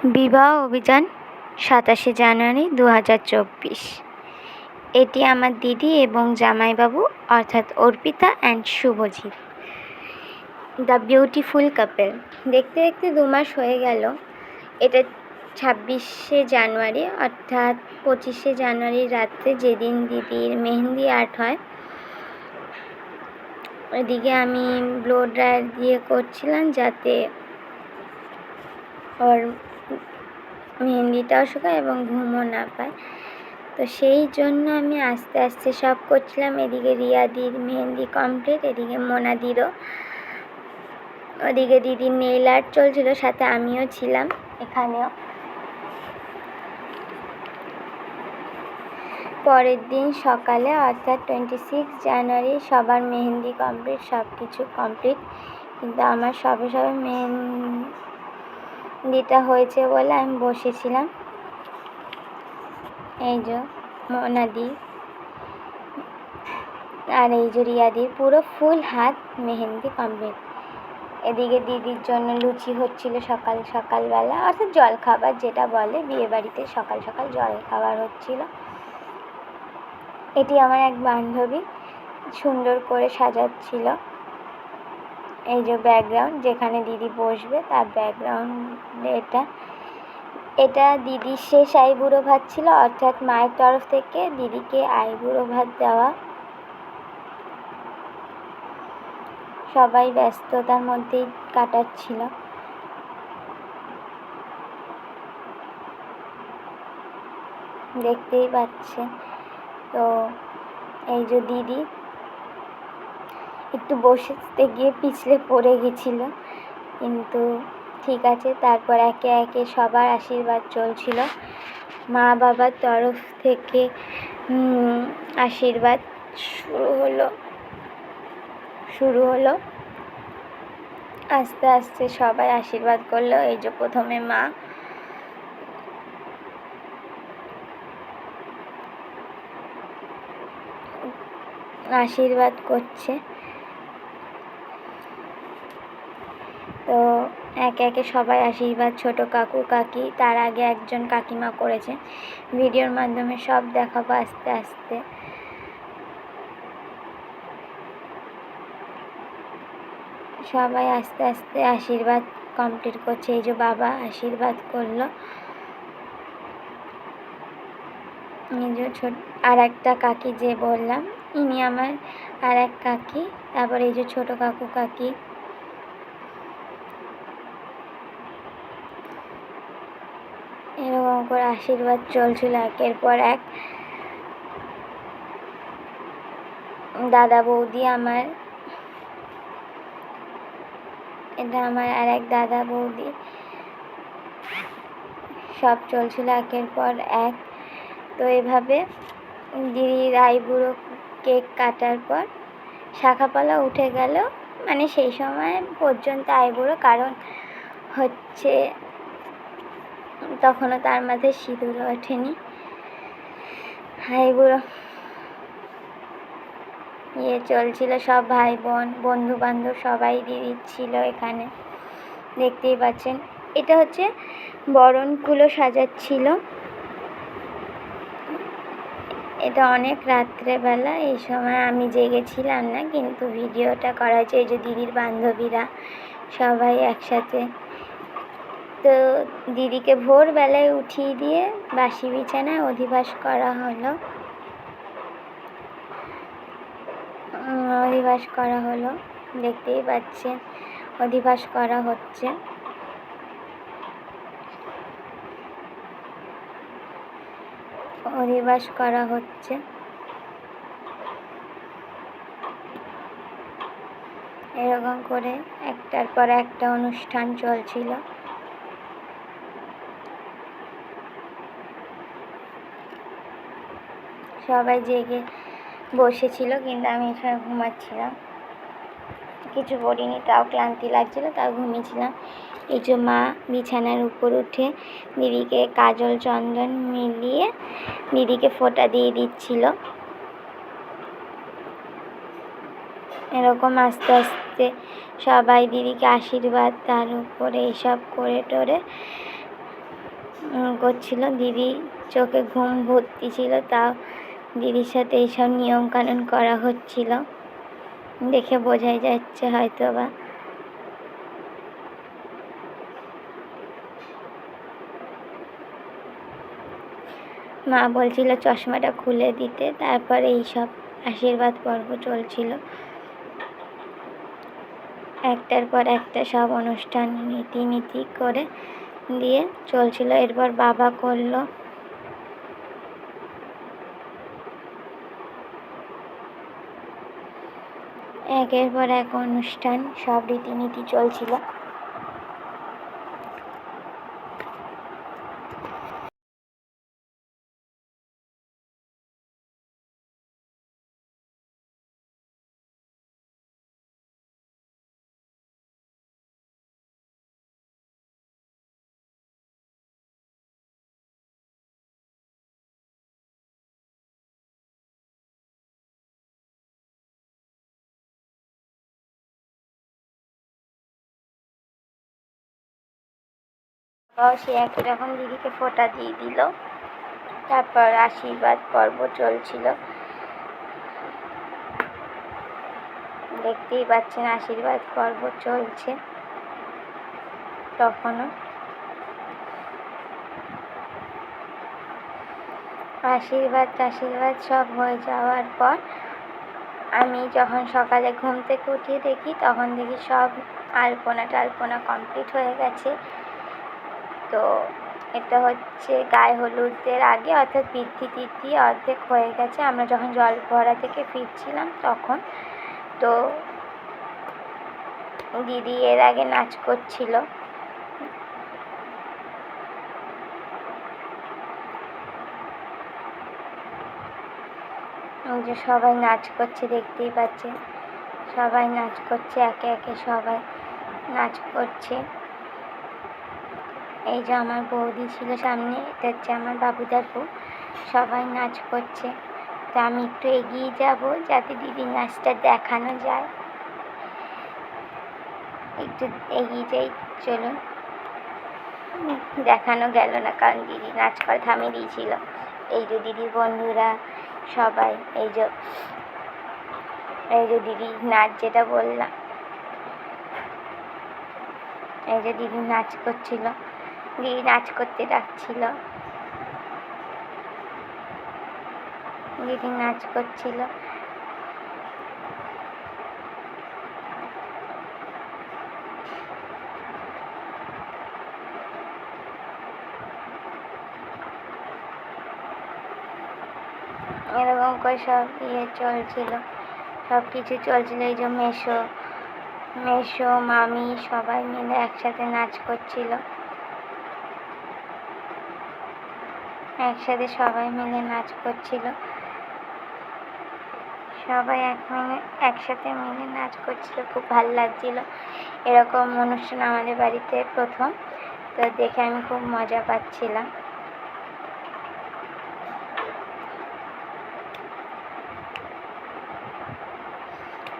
বিবাহ অভিযান সাতাশে জানুয়ারি দু হাজার চব্বিশ। এটি আমার দিদি এবং জামাইবাবু, অর্থাৎ Arpita and Shubhajit. The beautiful couple দেখতে দেখতে দু মাস হয়ে গেল। এটা ছাব্বিশে জানুয়ারি, অর্থাৎ পঁচিশে জানুয়ারির রাত্রে যেদিন দিদির মেহেন্দি আর্ট হয়, ওইদিকে আমি ব্লো ড্রায়ার দিয়ে করছিলাম যাতে ওর মেহেন্দিটাও শুকায় এবং ঘুমও না পায়। তো সেই জন্য আমি আস্তে আস্তে সব করছিলাম। এদিকে রিয়াদির মেহেন্দি কমপ্লিট এদিকে মোনাদিরও। ওদিকে দিদির নেইল আর্ট চলছিল, সাথে আমিও ছিলাম এখানেও। পরের দিন সকালে, অর্থাৎ টোয়েন্টি সিক্স জানুয়ারি, সবার মেহেন্দি কমপ্লিট সব কিছু কমপ্লিট কিন্তু আমার সবে সবে মেহেন্দিটা হয়েছে বলে আমি বসেছিলাম। এই যে মোনাদি আর এই যে রিয়াদির পুরো ফুল হাত মেহেন্দি কমপ্লিট এদিকে দিদির জন্য লুচি হচ্ছিল সকাল সকালবেলা, অর্থাৎ জলখাবার যেটা বলে বিয়েবাড়িতে সকাল সকাল জলখাবার হচ্ছিল। এটি আমার এক বান্ধবী সুন্দর করে সাজাচ্ছিল। এই যে ব্যাকগ্রাউন্ড যেখানে দিদি বসবে, তার ব্যাকগ্রাউন্ড এটা। এটা দিদির শেষ আইবুড়ো ভাত ছিল, অর্থাৎ মায়ের তরফ থেকে দিদিকে আইবুড়ো ভাত দেওয়া। সবাই ব্যস্ততার মধ্যেই কাটাচ্ছিল। দেখতেই পাচ্ছেন। তো এই যে দিদি একটু বসতে গিয়ে পিছলে পড়ে গেছিল। কিন্তু ঠিক আছে, তারপর একে একে সবার আশীর্বাদ চলছিল। মা বাবার তরফ থেকে আশীর্বাদ শুরু হলো শুরু হলো। আস্তে আস্তে সবাই আশীর্বাদ করল, এই যে প্রথমে মা। আশীর্বাদ করছে। তো একে একে সবাই আশীর্বাদ, ছোট কাকু, কাকি, তার আগে একজন কাকিমা করেছে। ভিডিওর মাধ্যমে সব দেখাবো আস্তে আস্তে। সবাই আস্তে আস্তে আশীর্বাদ কমপ্লিট করছে। এই যে বাবা আশীর্বাদ করল। ছোট আর একটা কাকি যে বললাম, ইনি আমার আর এক কাকি। তারপর এই যে ছোট কাকু, কাকি এরকম করে আশীর্বাদ চলছিল। একের পর এক দাদা বৌদি আমার, এটা আমার আর এক দাদা বৌদি, সব চলছিল একের পর এক। তো এভাবে দিদির আইবুড়ো কেক কাটার পর শাখাপালা উঠে গেল। মানে সেই সময় পর্যন্ত আইবুড়ো কারণ হচ্ছে তখনও তার মাথায় সিঁদুর ওঠেনি। আইবুড়ো ইয়ে চলছিল, সব ভাই বোন, বন্ধু বান্ধব সবাই দিদির ছিল এখানে। দেখতেই পাচ্ছেন। এটা হচ্ছে বরণকুলো সাজাচ্ছিল। এটা অনেক রাত্রেবেলা, এই সময় আমি জেগেছিলাম না, কিন্তু ভিডিওটা করা হয়েছে এই যে দিদির বান্ধবীরা সবাই একসাথে তো দিদিকে ভোরবেলায় উঠিয়ে দিয়ে বাসি বিছানায় অধিবাস করা হলো। অধিবাস করা হলো। দেখতেই পাচ্ছেন, অধিবাস করা হচ্ছে। অধিবাস করা হচ্ছে। এরকম করে একটার পর একটা অনুষ্ঠান চলছিল। সবাই জেগে বসেছিল, কিন্তু আমি এখানে ঘুমাচ্ছিলাম। কিছু পড়িনি, তাও ক্লান্তি লাগছিল, তাও ঘুমিয়েছিলাম। এই যে মা বিছানার উপর উঠে দিদিকে কাজল চন্দন মিলিয়ে দিদিকে ফোঁটা দিয়ে দিচ্ছিল। এরকম আস্তে আস্তে সবাই দিদিকে আশীর্বাদ তার উপরে এইসব করে টোরে করছিল। দিদি চোখে ঘুম ভর্তি ছিল, তাও দিদির সাথে এইসব নিয়মকানুন করা হচ্ছিল। দেখে বোঝাই যাচ্ছে হয়তো বা মা বলছিল চশমাটা খুলে দিতে, তারপরে এইসব আশীর্বাদ পর্ব চলছিল। একটার পর একটা সব অনুষ্ঠান নীতি নীতি করে দিয়ে চলছিল। এরপর বাবা করল একের পর এক অনুষ্ঠান সব রীতিনীতি চলছিল। সে একই রকম দিদিকে ফোঁটা দিয়ে দিল। তারপর আশীর্বাদ পর্ব চলছিল। দেখতেই পাচ্ছেন আশীর্বাদ পর্ব চলছে তখনও। আশীর্বাদ টাশীর্বাদ সব হয়ে যাওয়ার পর আমি যখন সকালে ঘুম থেকে উঠে দেখি, তখন দেখি সব আলপনা টালপনা কমপ্লিট হয়ে গেছে। তো এটা হচ্ছে গায়ে হলুদের আগে, অর্থাৎ বৃদ্ধি তিথি অর্ধেক হয়ে গেছে। আমরা যখন জল ভরা থেকে ফিরছিলাম তখন তো দিদি এর আগে নাচ করছিল। যে সবাই নাচ করছে, দেখতেই পাচ্ছে সবাই নাচ করছে, একে একে সবাই নাচ করছে। এই যে আমার বৌদি ছিল সামনে, এটা হচ্ছে আমার বাবুদার বউ। সবাই নাচ করছে। তো আমি একটু এগিয়ে যাব যাতে দিদির নাচটা দেখানো যায়। একটু এগিয়ে যাই, চলুন। দেখানো গেল না, কারণ দিদি নাচ করা থামিয়ে দিয়েছিল। এই যে দিদির বন্ধুরা সবাই, এই যে এই যে দিদি নাচ যেটা বললাম। এই যে দিদি নাচ করছিল। দিদি নাচ করতে ডাকছিল দিদি নাচ করছিল। এরকম করে সব ইয়ে চলছিল। সব কিছু চলছিল। এই যে মেসো মেসো, মামি সবাই মিলে একসাথে নাচ করছিল। একসাথে সবাই মিলে নাচ করছিল। সবাই এক মিলে, একসাথে মিলে নাচ করছিল, খুব ভালো লাগছিল। এরকম অনুষ্ঠান আমাদের বাড়িতে প্রথম, তো দেখে আমি খুব মজা পাচ্ছিলাম।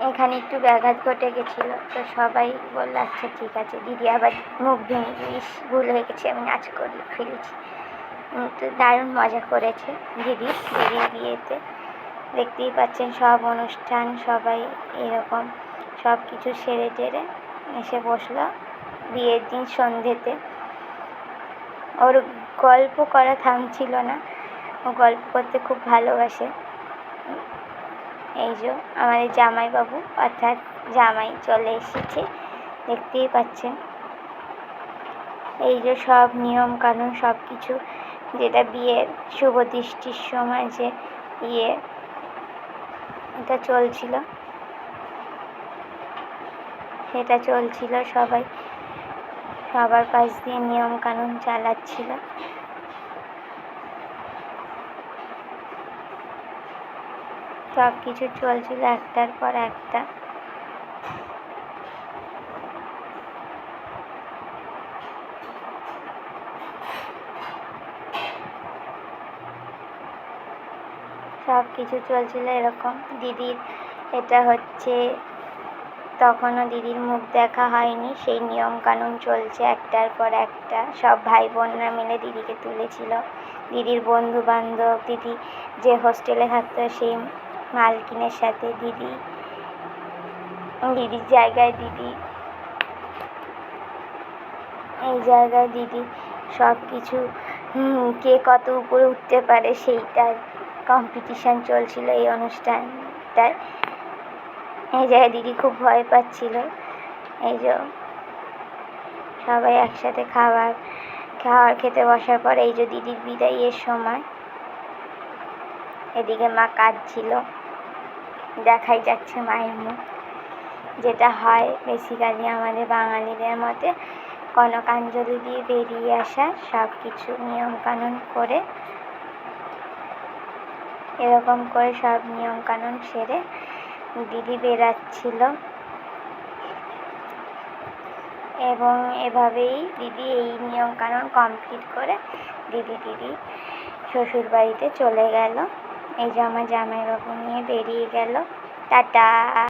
এখানে একটু ব্যাঘাত ঘটে গেছিল, তো সবাই বলল আচ্ছা ঠিক আছে, দিদি আবার মুখ ভেঙে দিস ভুল হয়ে গেছে, আমি নাচ করে ফেলেছি তো দারুণ মজা করেছে। দিদি দিদির বিয়েতে দেখতেই পাচ্ছেন সব অনুষ্ঠান, সবাই এরকম সব কিছু সেরে টেরে এসে বসল বিয়ের দিন সন্ধ্যেতে ওর গল্প করা থামছিল না, ও গল্প করতে খুব ভালোবাসে। এই যে আমাদের জামাইবাবু, অর্থাৎ জামাই চলে এসেছে, দেখতেই পাচ্ছেন। এই যে সব নিয়ম কানুন সব কিছু যেটা বিয়ের শুভ দৃষ্টির সময় যে ইয়ে এটা চলছিল। সেটা চলছিল, সবাই সবার পাশ দিয়ে নিয়ম কানুন চালাচ্ছিল। সব কিছু চলছিল একটার পর একটা। সব কিছু চলছিল এরকম। দিদির এটা হচ্ছে, তখনও দিদির মুখ দেখা হয়নি। সেই নিয়মকানুন চলছে একটার পর একটা। সব ভাই বোনরা মিলে দিদিকে তুলেছিল। দিদির বন্ধু বান্ধব দিদি যে হোস্টেলে থাকতো সেই মালকিনের সাথে দিদি, দিদির জায়গায় দিদি, এই জায়গায় দিদি সব কিছু কে কত উপরে উঠতে পারে সেইটার কম্পিটিশান চলছিল এই অনুষ্ঠানটায়। এই জায়গায় দিদি খুব ভয় পাচ্ছিল। এই যে সবাই একসাথে খাবার খাবার খেতে বসার পর এই যে দিদির বিদায়ের সময়, এদিকে মা কাঁদছিল। দেখাই যাচ্ছে মায়ের মুখ। যেটা হয় বেসিক্যালি আমাদের বাঙালিদের মতে, কনকাঞ্জলি দিয়ে বেরিয়ে আসা সব কিছু নিয়মকানুন করে এরকম করে সব নিয়ম কানুন সেরে দিদি বেরাচ্ছিল এবং এভাবেই দিদি এই নিয়ম কানুন কমপ্লিট করে দিদি দিদি শ্বশুর বাড়িতে চলে গেল। এই জামা আমার জামাইবাবু নিয়ে বেরিয়ে গেল। টাটা!